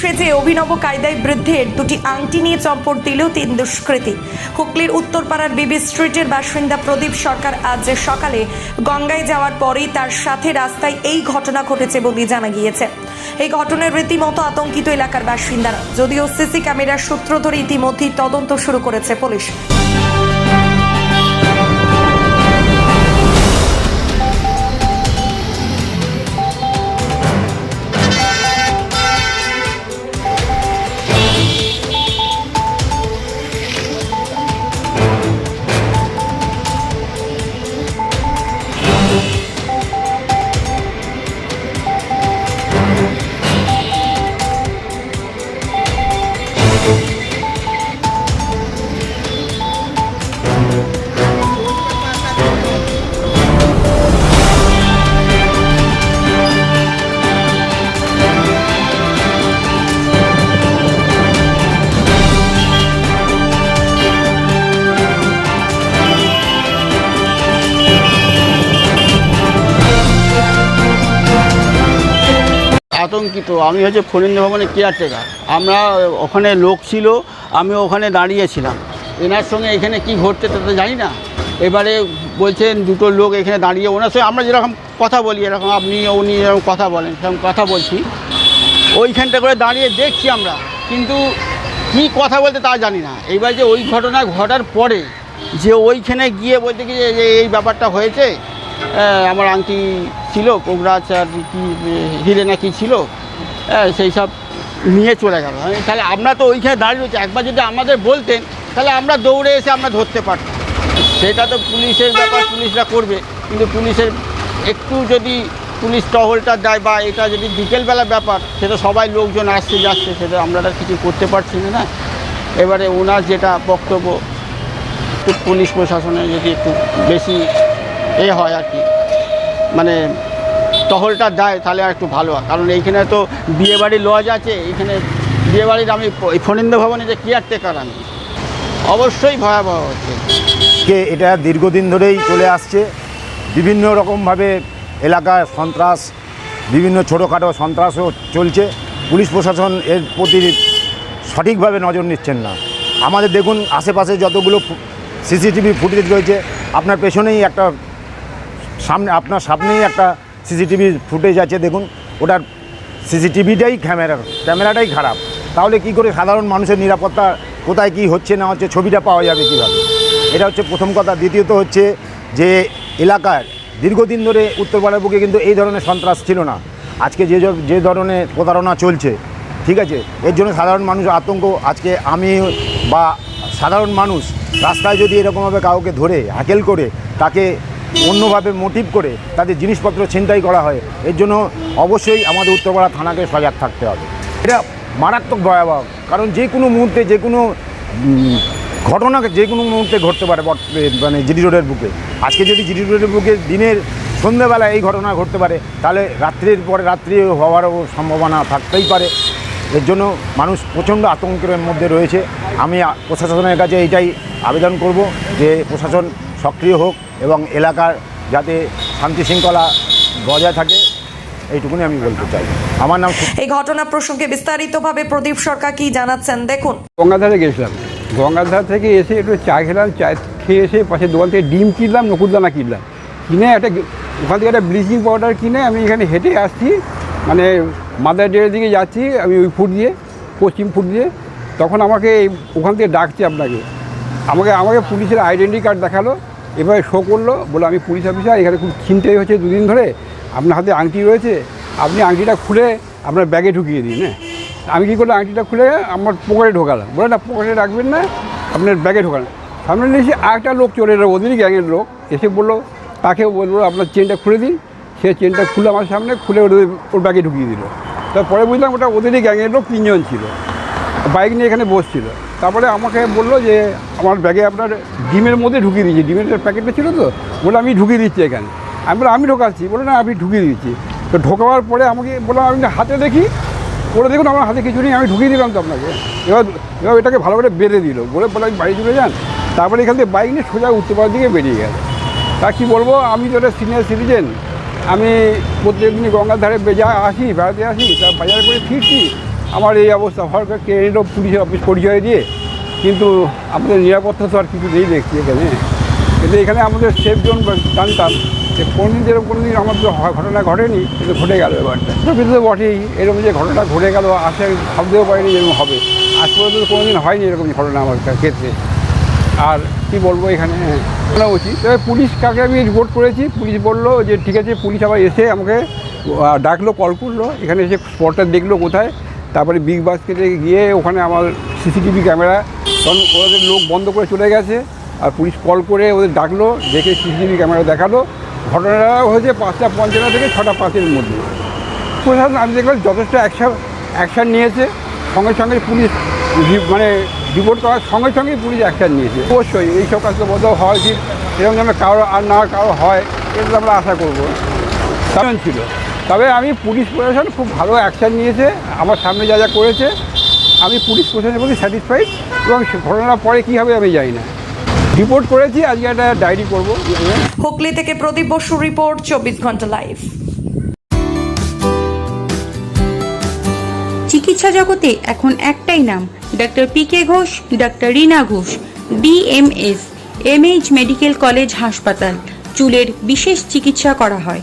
সেজে অভিনব কায়দায় বৃদ্ধের দুটি আংটি নিয়ে চম্পট দিল তিন দুষ্কৃতী। হুগলির উত্তরপাড়ার বিবি স্ট্রিটের বাসিন্দা প্রদীপ সরকার আজ সকালে গঙ্গায় যাওয়ার পরেই তার সাথে রাস্তায় এই ঘটনা ঘটেছে বলে জানা গিয়েছে। এই ঘটনায় রীতিমতো আতঙ্কিত এলাকার বাসিন্দারা, যদিও সিসি ক্যামেরার সূত্র ধরে ইতিমধ্যেই তদন্ত শুরু করেছে পুলিশ। আতঙ্কিত আমি হচ্ছে ফরিন্দ ভবনের কেয়ারটেকার আমরা ওখানে লোক ছিল, আমি ওখানে দাঁড়িয়েছিলাম এনার সঙ্গে এখানে কি ঘটছে তা তো জানি না। এবারে বলছেন দুটো লোক এখানে দাঁড়িয়ে, ওনার সঙ্গে আমরা যেরকম কথা বলি, এরকম আপনি, উনি যেরকম কথা বলেন, সেরকম কথা বলছি। ওইখানটা করে দাঁড়িয়ে দেখছি আমরা, কিন্তু কি কথা বলতে তা জানি না। এইবার যে ওই ঘটনা ঘটার পরে যে ওইখানে গিয়ে বলতে কি যে এই ব্যাপারটা হয়েছে আমার আংটি ছিল কোবরাজ আর কি, হিরে না কি ছিল সেই সব নিয়ে চলে গেল। তাহলে আমরা তো ওইখানে দাঁড়িয়ে রয়েছি। একবার যদি আমাদের বলতেন, তাহলে আমরা দৌড়ে এসে আমরা ধরতে পারতাম। সেটা তো পুলিশের ব্যাপার, পুলিশরা করবে। কিন্তু পুলিশের একটু যদি পুলিশ টহলটা দেয় বা এটা যদি বিকেলবেলা ব্যাপার সেটা সবাই লোকজন আসছে, যাচ্ছে সেটা আমরা কিছু করতে পারছি না এবারে ওনার যেটা বক্তব্য পুলিশ প্রশাসনে যদি একটু বেশি এ হয় আর কি। মানে টহলটা দেয় তাহলে আর একটু ভালো হয়। কারণ এইখানে তো বিয়েবাড়ির লজ আছে, এইখানে বিয়েবাড়ির আমি ফণীন্দ্র ভবনে যে কেয়ারটেকার আমি, অবশ্যই ভয়াবহ হচ্ছে। কে এটা দীর্ঘদিন ধরেই চলে আসছে। বিভিন্ন রকমভাবে এলাকায় সন্ত্রাস, বিভিন্ন ছোটোখাটো সন্ত্রাসও চলছে। পুলিশ প্রশাসন এর প্রতি সঠিকভাবে নজর নিচ্ছেন না। আমাদের দেখুন, আশেপাশে যতগুলো সিসিটিভি ফুটেজ রয়েছে, আপনার পেছনেই একটা, সামনে, আপনার সামনেই একটা সিসিটিভি ফুটেজ আছে, দেখুন। ওটার সিসিটিভিটাই ক্যামেরার ক্যামেরাটাই খারাপ। তাহলে কি করে সাধারণ মানুষের নিরাপত্তা কোথায়, কি হচ্ছে না হচ্ছে ছবিটা পাওয়া যাবে কীভাবে? এটা হচ্ছে প্রথম কথা। দ্বিতীয়ত হচ্ছে যে এলাকার দীর্ঘদিন ধরে উত্তরপাড়ার বুকে কিন্তু এই ধরনের সন্ত্রাস ছিল না। আজকে যে যে ধরনের প্রতারণা চলছে, ঠিক আছে? এর জন্য সাধারণ মানুষ আতঙ্ক। আজকে আমি বা সাধারণ মানুষ রাস্তায় যদি এরকমভাবে কাউকে ধরে, হ্যাকেল করে তাকে অন্যভাবে মোটিভ করে তাদের জিনিসপত্র ছিনতাই করা হয়। এর জন্য অবশ্যই আমাদের উত্তরপাড়া থানাকে সজাগ থাকতে হবে। এটা মারাত্মক ভয়াবহ, কারণ যে কোনো মুহূর্তে, যে কোনো ঘটনা যে কোনো মুহূর্তে ঘটতে পারে মানে জিডি রোডের বুকে। আজকে যদি জিডি রোডের বুকে দিনের সন্ধ্যেবেলা এই ঘটনা ঘটতে পারে, তাহলে রাত্রির পরে রাত্রি হওয়ারও সম্ভাবনা থাকতেই পারে। এর জন্য মানুষ প্রচণ্ড আতঙ্কের মধ্যে রয়েছে। আমি প্রশাসনের কাছে এইটাই আবেদন করব যে প্রশাসন সক্রিয় হোক এবং এলাকার যাতে শান্তি শৃঙ্খলা বজায় থাকে এইটুকুনি আমি বলতে চাই। আমার নাম এই ঘটনা প্রসঙ্গে বিস্তারিতভাবে প্রদীপ সরকার কি জানাচ্ছেন? দেখুন। গঙ্গাধারে গেছিলাম। গঙ্গাধার থেকে এসে একটু চা খেলাম চা খেয়ে এসে পাশে দোকান থেকে ডিম কিনলাম নকুরদানা কিনলাম। কিনে একটা ওখান থেকে একটা ব্লিচিং পাউডার কিনে আমি এখানে হেঁটে আসছি। মানে মাদার ডের দিকে যাচ্ছি আমি ওই ফুট দিয়ে পশ্চিম ফুট দিয়ে। তখন আমাকে ওখান থেকে ডাকছে আপনাকে। আমাকে আমাকে পুলিশের আইডেন্টি কার্ড দেখাল এভাবে শো করল বলে আমি পুলিশ অফিসার এখানে খুব ছিনতাই হয়েছে দুদিন ধরে, আপনার হাতে আংটি রয়েছে, আপনি আংটিটা খুলে আপনার ব্যাগে ঢুকিয়ে দিন হ্যাঁ। আমি কী করলাম, আংটিটা খুলে আমার পকেটে ঢোকালাম বলে না পকেটে রাখবেন না, আপনার ব্যাগে ঢোকান সামনে এসে আরেকটা লোক চলে এলো, ওদেরই গ্যাংয়ের লোক, এসে বলল, তাকে বলল, আপনার চেনটা খুলে দিন। সে চেনটা খুলে আমার সামনে, খুলে ওর ওর ব্যাগে ঢুকিয়ে দিল। তারপরে বুঝলাম ওটা ওদেরই গ্যাংয়ের লোক, তিনজন ছিল। বাইক নিয়ে এখানে বসছিল। তারপরে আমাকে বলল যে, আমার ব্যাগে আপনার ডিমের মধ্যে ঢুকিয়ে দিয়েছি, ডিমের প্যাকেটটা ছিল তো, বলে আমি ঢুকিয়ে দিচ্ছি এখানে। আমি বলে আমি ঢোকাচ্ছি। বলে, না, আমি ঢুকিয়ে দিচ্ছি তো ঢোকাবার পরে আমাকে বললাম, আমি হাতে দেখি করে দেখুন, আমার হাতে কিছু নেই, আমি ঢুকিয়ে দিলাম তো আপনাকে। এবার এবার এটাকে ভালো করে বেঁধে দিল। বলে বলে, আমি বাড়ি চলে যান। তারপরে এখান থেকে বাইক নিয়ে সোজা উত্তরপাড়ার দিকে বেরিয়ে গেল। তা কী বলব, আমি তো একটা সিনিয়র সিটিজেন আমি প্রত্যেক দিনই গঙ্গার ধারে বেজা আসি, বেড়াতে আসি, তা বাজার করে ফিরছি। আমার এই অবস্থা সরকার কে এলো পুলিশের অফিস পরিচয় দিয়ে, কিন্তু আমাদের নিরাপত্তা তো আর কিছু নেই দেখছি এখানে। কিন্তু এখানে আমাদের সেফ জোন জানতাম যে কোনদিন যেরকম কোনোদিন আমার তো ঘটনা ঘটেনি, কিন্তু ঘটে গেল এবারটা। কিন্তু তো বটেই, এরকম যে ঘটনা ঘটে গেল আসে ভাবতেও পারিনি এরকম হবে। আজ পর্যন্ত তো কোনোদিন হয়নি এরকম ঘটনা আমার ক্ষেত্রে। আর কি বলব এখানে? বলা উচিত। তবে পুলিশ কাকে আমি রিপোর্ট করেছি? পুলিশ বলল যে, ঠিক আছে, পুলিশ আবার এসে আমাকে ডাকলো কল করল। এখানে এসে স্পটটা দেখল কোথায়? তারপরে বিগ বাস্কেটে গিয়ে ওখানে আমার সিসিটিভি ক্যামেরা, তখন ওদের লোক বন্ধ করে চলে গেছে, আর পুলিশ কল করে ওদের ডাকলো, দেখে সিসিটিভি ক্যামেরা দেখাল। ঘটনাটা হয়েছে পাঁচটা পঞ্চান্ন থেকে ছটা পাঁচের মধ্যে। প্রশাসন আমি দেখলাম যথেষ্ট অ্যাকশন অ্যাকশান নিয়েছে। সঙ্গে সঙ্গে পুলিশ মানে রিপোর্ট করার সঙ্গে সঙ্গে পুলিশ অ্যাকশান নিয়েছে। অবশ্যই এই সব কাজ তো বোধহয় হওয়া উচিত। এরকম যেন কারও আর না কারও হয়, এটা আমরা আশা করব। কারণ ছিল। তবে আমি পুলিশ প্রশাসন খুব ভালো অ্যাকশান নিয়েছে আমার সামনে যা যা করেছে আমি পুলিশ প্রশাসনের প্রতি স্যাটিসফাইড এবং সে ঘটনাটা পরে কী হবে আমি জানি না। রিপোর্ট করেছি আজকে একটা ডায়েরি করব। হুগলি থেকে প্রদীপ বসুর রিপোর্ট চব্বিশ ঘণ্টা লাইভ চিকিৎসা জগতে এখন একটাই নাম doctor P K Ghosh doctor Reena Ghosh BMS MH medical college হাসপাতাল চুলের বিশেষ চিকিৎসা করা হয়।